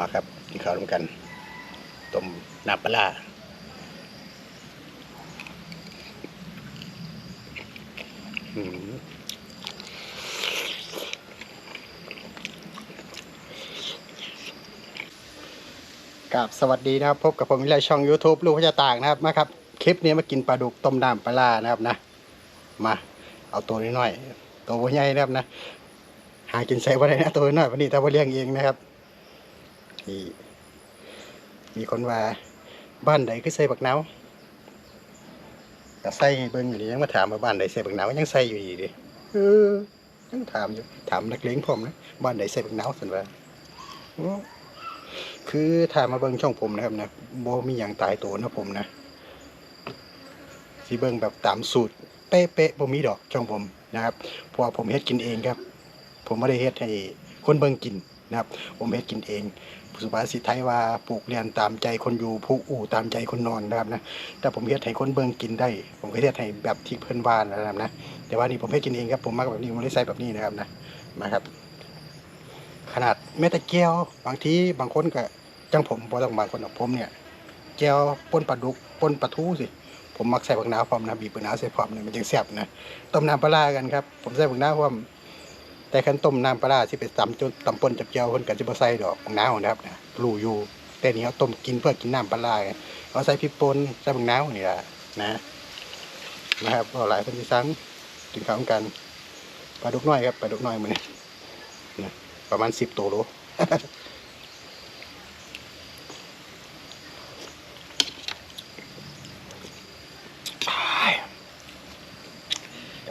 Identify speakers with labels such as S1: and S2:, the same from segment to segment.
S1: มาครับกินข้าวร่วมกันต้มน้ำปลาอืมกับสวัสดีนะครับพบกับผมวิไลช่อง YouTube ลูกพระเจ้าตากนะครับมาครับคลิปนี้มากินปลาดุกต้มน้ำปลานะครับนะ มาเอาตัวน้อยๆตัวใหญ่นะครับนะ หากินใส่ว่าได้นะตัวน้อยวันนี้แต่ว่าเลี้ยงเองนะครับ นี่มีคนว่าบ้านใดคือใส่บักหนาวก็ใส่เบิ่งอยู่นี่ยังมาถามว่าบ้านใดใส่บักหนาวยังใส่อยู่อีดิเออยังถามอยู่ถามนักเลงผมนะบ้านใดใส่บักหนาวสันว่าคือถามมาเบิ่งช่องผมนะครับนะบ่มีอย่างตายตัวนะผมนะสิเบิ่งแบบตามสูตร เป๊ะๆบ่มีดอกช่องผมนะครับเพราะผมเฮ็ดกินเองครับ ผมไม่ได้เฮ็ดให้คนเบิ่งกินนะครับ ผมเฮ็ดกินเอง สุภาษิตไทยว่าปลูกเรียนตามใจคนอยู่ผูกอู่ตามใจคนนอนนะครับนะแต่ผมเฮ็ดให้คนเบิ่งกินได้ ผมก็เฮ็ดให้แบบที่เพิ่อนว่านนะครับนะแต่ว่านี่ผมเฮ็ดกินเองครับผมมักแบบนี้ผมเลยใส่แบบนี้นะครับนะมาครับ ขนาดแม้แต่แก้วบางทีบางคนก็จังผมบ่ต้องบางคนหรอกผมเนี่ยแก้วป่นปลาดุกป่นปลาทูสิผมมักใส่บักนาพร้อมนะบีบบักนาใส่พร้อมเนี่ยมันจึงแซ่บนะต้มน้ำปลาร้ากันครับผมใส่บักนาพร้อม แต่คันต้มน้ำปลาที่เป็นตำจนตำปนจับเจียวคนกันจะบ่ใส่ดอกบักนาวนะครับนะรูอยู่แต่นี่เขาต้มกินเพื่อกินน้ำปลาไงเขาใส่พริกป่นใส่บักนาวนี่แหละนะนะครับก็หลายคนที่สั่งกินข้าวกันปลาดุกน้อยครับปลาดุกน้อยมันนะประมาณสิบตัวโล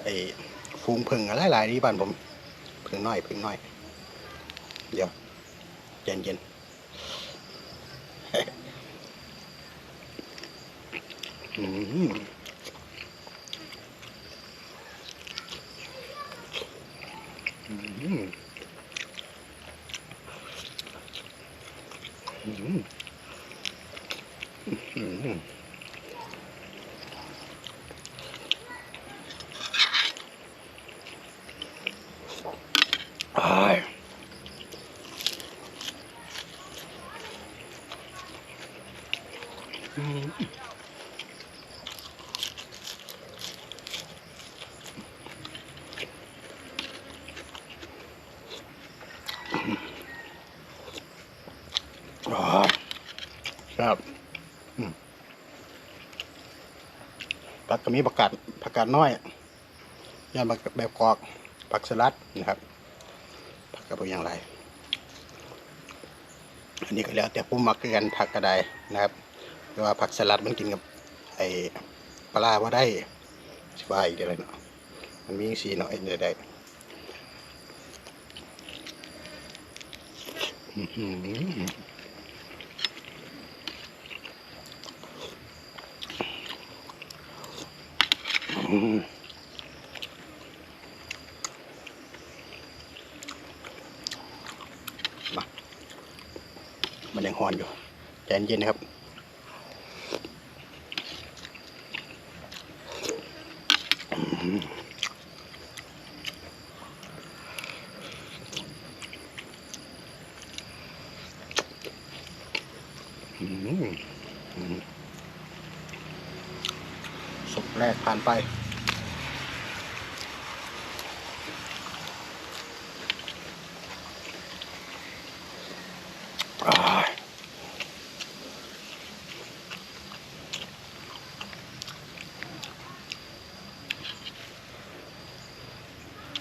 S1: ไอ้ฟูงผึ่งอะไรหลายๆนี่บ้านผม พึ่งน้อยพึ่งน้อย เดี๋ยวเย็นเย็นอืมอืมอืมอืม อ้ายอืม อ้ายครับผักก็มีผักกาดผักกาดน้อยย่างแบบกรอกผักสลัดนะครับผักกระเบื้อย่างไร อันนี้ก็แล้วแต่ผู้มักกันผักกระไดนะครับแต่ว่าผักสลัดมันกินกับไอ้ปลาว่าได้สบายอีกเดี๋ยวเลยเนาะมันมีสีเนาะเอ็นเดี๋ยวได้อื้อหืออืม มันยังหอนอยู่ใจเย็นนะครับอืมอืม สุกแรกผ่านไป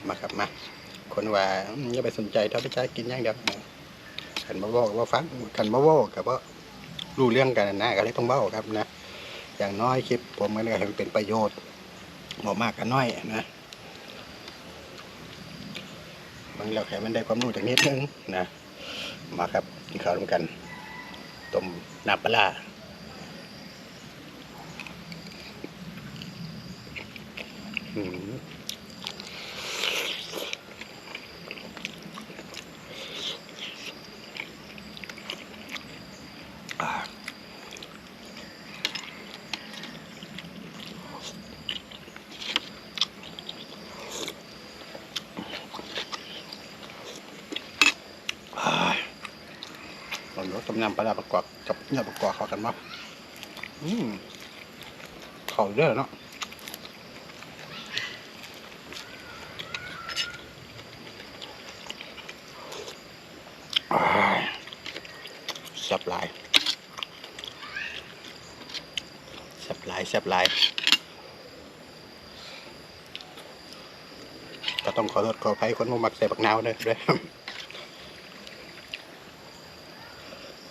S1: มาครับมา คนว่าอืมอย่าไปสนใจเท่าที่ใช้กินอย่างเดียวขันมาบอกว่าฟังขันมาบอกกับว่ารู้เรื่องกันนะก็เลยต้องเบ้าครับนะ อย่างน้อยคลิปผมก็เลยให้มันเป็นประโยชน์บอมากกันน้อยนะบางเราแค่มันได้ความรู้จากนิดนึงนะ มาครับกินข้าวร่วมกันต้มน้ำปลาร้าอืม อ่า อ่าลองยกต้มยำปลาร้าประกอบกับเนื้อประกอบเข้ากันมั้อืมเข้าเยอะเนาะอ้ายแซ่บลายแซ่บลายแซ่บลาย ก็ต้องขอโทษขออภัยคนบ่มักใส่บักนาวด้วยด้ว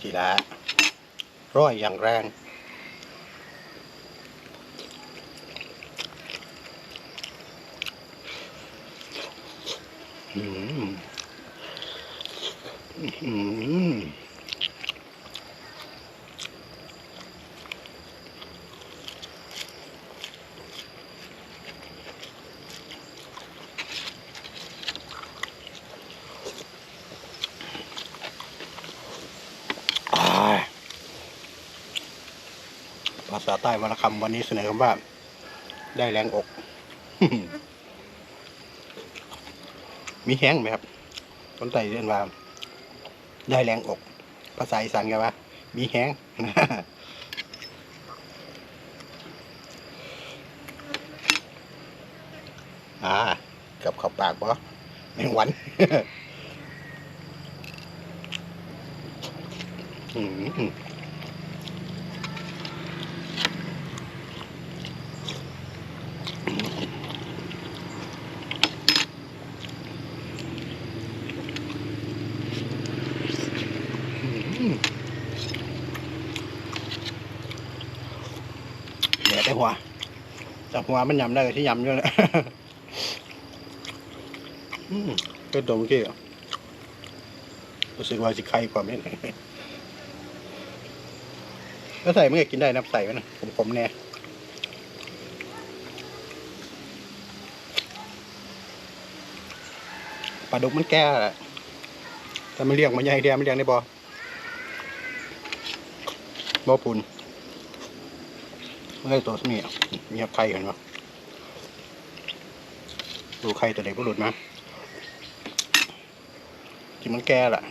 S1: ยจีละร้อยอย่างแรง อืม อืม ษาใต้วรรณคำวันนี้เสนอคำว่า ได้แรงอก มีแห้งไหมครับคนไต้เรียนว่า ได้แรงอก ภาษาอีสานกันว่า มีแห้งอ่ากับขับปากบ่แมงวันอืมเดี๋ยวแต่หัว แต่หัวมันยำได้ก็ที่ยำอยู่แหละอืมเป็นตัวเมื่อกี้อะรู้สึกว่าสิไข่กว่าเม็ดก็ใส่มันก็กินได้นับใส่ไว้นะผมแน่ปลาดุกมันแก่แหละแต่มันเลี้ยงมันใหญ่เดียมันเลี้ยงได้บ่บ่พุน มันได้ตัวสมีอะมีไข่กันวะดูไข่ตัวเด็กก็หลุดมาที่มันแก่ละ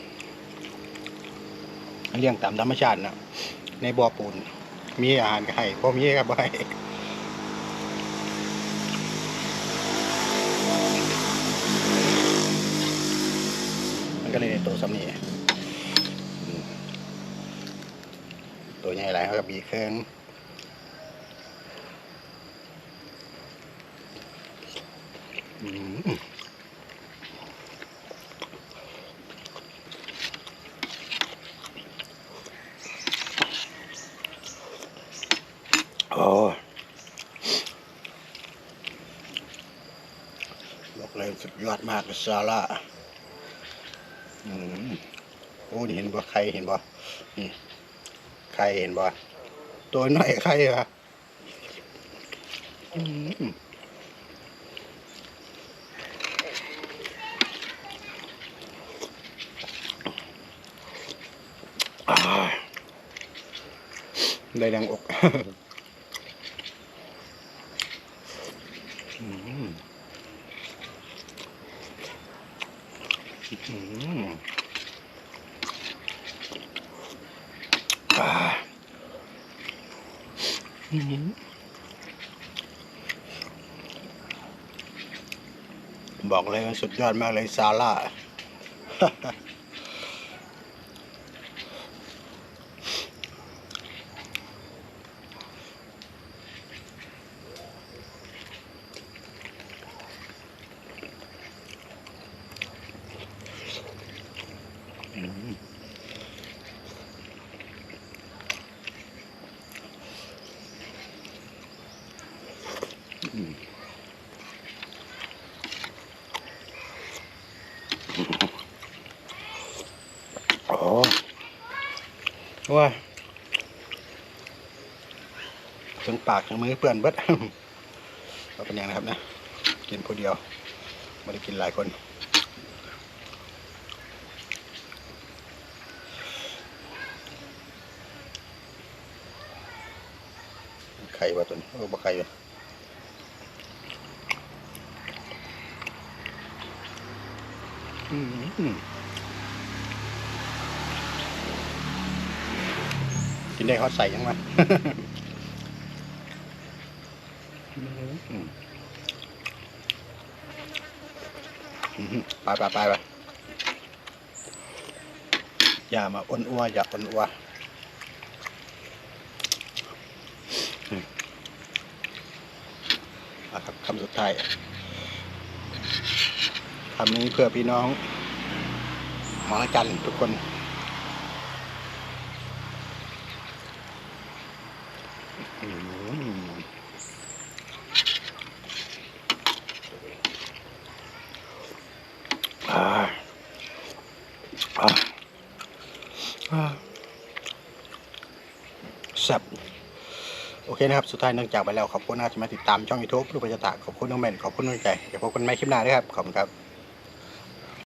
S1: เลี้ยงตามธรรมชาตินะในบ่อปูน มีอาหารก็ให้พอมีก็บ่ให้มันก็เลยตัวสำนีอืมตัวใหญ่หลายเขาก็บีเครื่อง อืมโอ้บอกเลยสุดยอดมากเลยซาร่าอืมโอ้เห็นบ่ใครเห็นบ่นี่ใครเห็นบ่ตัวน้อยใครอะอืมอ่า ได้แรงอกอืมอืมอ่าอืมบอกเลยว่าสุดยอดมากเลยซาร่า ว้าทั้งปากทั้งมือเปื่อนเบิดก็เป็นอย่างนะครับนะ กินผู้เดียวไม่ได้กินหลายคนไข่ว่าตัวนี้โอ้บ่ไข่เลยอืม นได้เขาใส่ยังไงไปไปไปไปอย่ามาอ้นอัวอย่าอ้นอัวอืมอะครับคำสุดท้ายคำนี้เพื่อพี่น้องหมอจันทุกคน อืมอ่าอ่าอ่า แซ่บโอเคนะครับ สุดท้ายเนื่องจากไปแล้ว ขอบคุณนะที่มาติดตามช่อง YouTube ลูกประจตาขอบคุณน้องแมนขอบคุณน้องใจ เดี๋ยวพบกันใหม่คลิปหน้าด้วยครับ ขอบคุณครับ